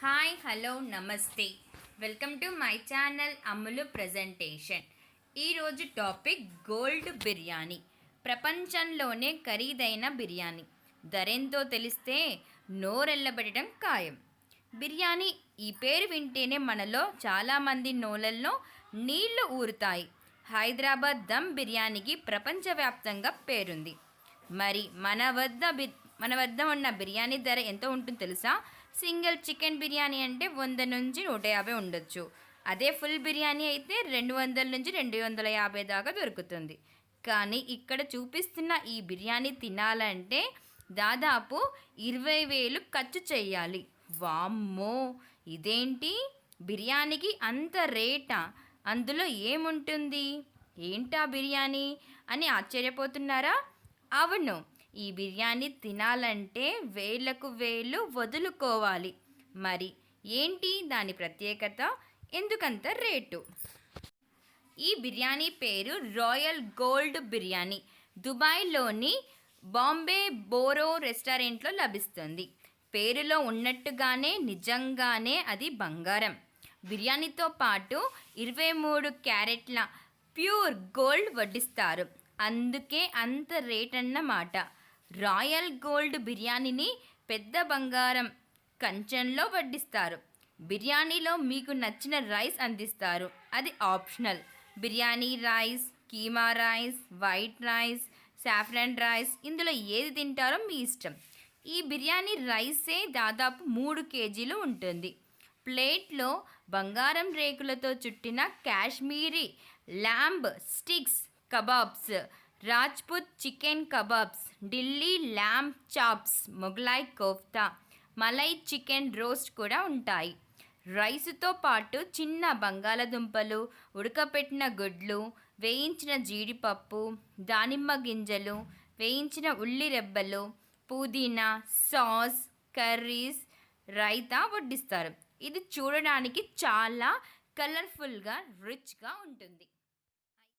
Hi hello నమస్తే. Welcome to my channel Ammulu presentation. ఈరోజు topic gold biryani. ప్రపంచంలోనే ఖరీదైన బిర్యానీ. ధరెంతో తెలిస్తే నోరెళ్ళబెట్టడం ఖాయం. బిర్యానీ ఈ పేరు వింటేనే మనలో చాలామంది నోలల్లో నీళ్ళు ఊరుతాయి. హైదరాబాద్ దమ్ బిర్యానీకి ప్రపంచవ్యాప్తంగా పేరుంది. మరి మన వద్ద బి మన వద్ద ఉన్న బిర్యానీ ధర ఎంత ఉంటుందో తెలుసా? సింగిల్ చికెన్ బిర్యానీ అంటే వంద నుంచి నూట యాభై ఉండొచ్చు. అదే ఫుల్ బిర్యానీ అయితే రెండు వందల నుంచి రెండు వందల యాభై దాకా దొరుకుతుంది. కానీ ఇక్కడ చూపిస్తున్న ఈ బిర్యానీ తినాలంటే దాదాపు ఇరవై వేలు ఖర్చు చేయాలి. వామ్మో! ఇదేంటి? బిర్యానీకి అంత రేటా? అందులో ఏముంటుంది? ఏంటా బిర్యానీ? అని ఆశ్చర్యపోతున్నారా? అవును ఈ బిర్యానీ తినాలంటే వేలకు వేలు వదులుకోవాలి. మరి ఏంటి దాని ప్రత్యేకత? ఎందుకంత రేటు? ఈ బిర్యానీ పేరు రాయల్ గోల్డ్ బిర్యానీ. దుబాయ్లోని బాంబే బోరో రెస్టారెంట్లో లభిస్తుంది. పేరులో ఉన్నట్టుగానే నిజంగానే అది బంగారం. బిర్యానీతో పాటు ఇరవై మూడు క్యారెట్ల ప్యూర్ గోల్డ్ వడ్డిస్తారు. అందుకే అంత రేట్ అన్నమాట రాయల్ గోల్డ్ బిర్యానీని పెద్ద బంగారం కంచంలో వడ్డిస్తారు. బిర్యానీలో మీకు నచ్చిన రైస్ అందిస్తారు. అది optional. Biryani rice keema rice white rice saffron rice ఇందులో ఏది తింటారో మీ ఇష్టం. ఈ బిర్యానీ రైసే దాదాపు మూడు కేజీలు ఉంటుంది. ప్లేట్లో బంగారం రేకులతో చుట్టిన Kashmiri lamb sticks kebabs Rajput chicken kebabs Delhi lamb chops Mughlai kofta malai chicken roast కూడా ఉంటాయి. రైసుతో పాటు చిన్న బంగాళదుంపలు ఉడకపెట్టిన గుడ్లు వేయించిన జీడిపప్పు దానిమ్మ గింజలు వేయించిన ఉల్లి రెబ్బలు పుదీనా సాస్ కర్రీస్ రైతా వడ్డిస్తారు. ఇది చూడడానికి చాలా కలర్ఫుల్గా రిచ్గా ఉంటుంది.